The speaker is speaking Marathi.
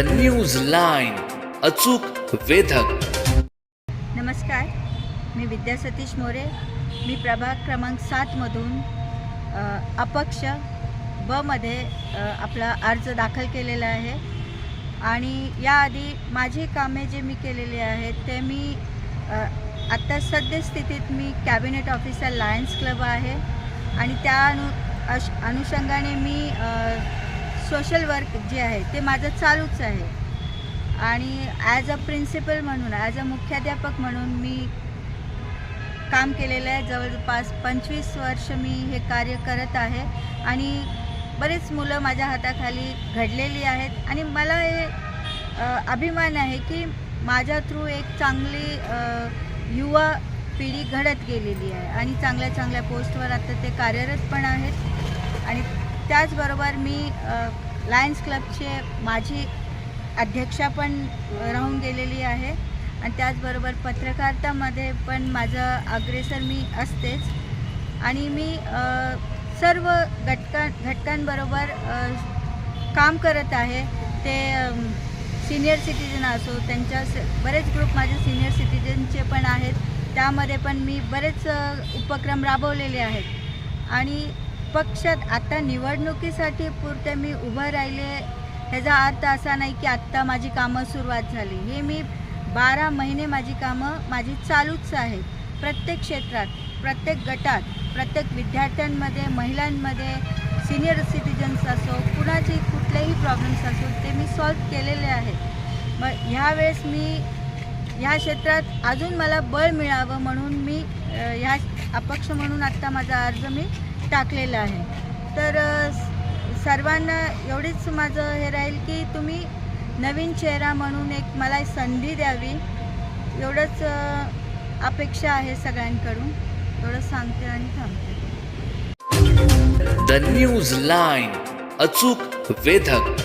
द न्यूज लाईन अचूक वेधक. नमस्कार मी विद्या सतीश मोरे. मी प्रभाग क्रमांक सातमधून अपक्ष बमध्ये आपला अर्ज दाखल केलेला आहे. आणि याआधी माझी कामे जे मी केलेली आहेत ते मी आत्ता सद्यस्थितीत मी कॅबिनेट ऑफिसर लायन्स क्लब आहे. आणि त्या अनु अश अनुषंगाने मी सोशल वर्क जे आहे ते माझं चालूच आहे. आणि ॲज अ प्रिन्सिपल म्हणून ॲज अ मुख्याध्यापक म्हणून मी काम केलेलं आहे. जवळपास पंचवीस वर्ष मी हे कार्य करत आहे. आणि बरेच मुलं माझ्या हाताखाली घडलेली आहेत. आणि मला हे अभिमान आहे की माझ्या थ्रू एक चांगली युवा पिढी घडत गेलेली आहे. आणि चांगल्या चांगल्या पोस्टवर आता ते कार्यरत पण आहेत. आणि त्याचबरोबर मी लायन्स क्लबचे माझी अध्यक्षा पण राहून गेलेली आहे. आणि त्याचबरोबर पत्रकारितामध्ये पण माझं अग्रेसर मी असतेच. आणि मी सर्व घटका घटकांबरोबर काम करत आहे. ते सिनियर सिटीजन असो त्यांच्या स- बरेच ग्रुप माझे सिनियर सिटीजनचे पण आहेत. त्यामध्ये पण मी बरेच उपक्रम राबवलेले आहेत. आणि पक्षात आता निवडणुकीसाठी पुरते मी उभं राहिले. ह्याचा अर्थ असा नाही की आत्ता माझी कामं सुरुवात झाली. हे मी बारा महिने माझी कामं माझी चालूच आहेत. प्रत्येक क्षेत्रात प्रत्येक गटात प्रत्येक विद्यार्थ्यांमध्ये महिलांमध्ये सिनियर सिटीजन्स असो कुणाचे कुठलेही प्रॉब्लेम्स असो ते मी सॉल्व केलेले आहेत. मग ह्यावेळेस मी ह्या क्षेत्रात अजून मला बळ मिळावं म्हणून मी ह्या अपक्ष म्हणून आत्ता माझा अर्ज मी टाकलेलं आहे. तर सर्वांना एवढीच माझं हे राहील की तुम्ही नवीन चेहरा म्हणून एक मला संधी द्यावी. एवढंच अपेक्षा आहे सगळ्यांकडून. एवढं सांगते आणि थांबते. द न्यूज लाईन अचूक वेधक.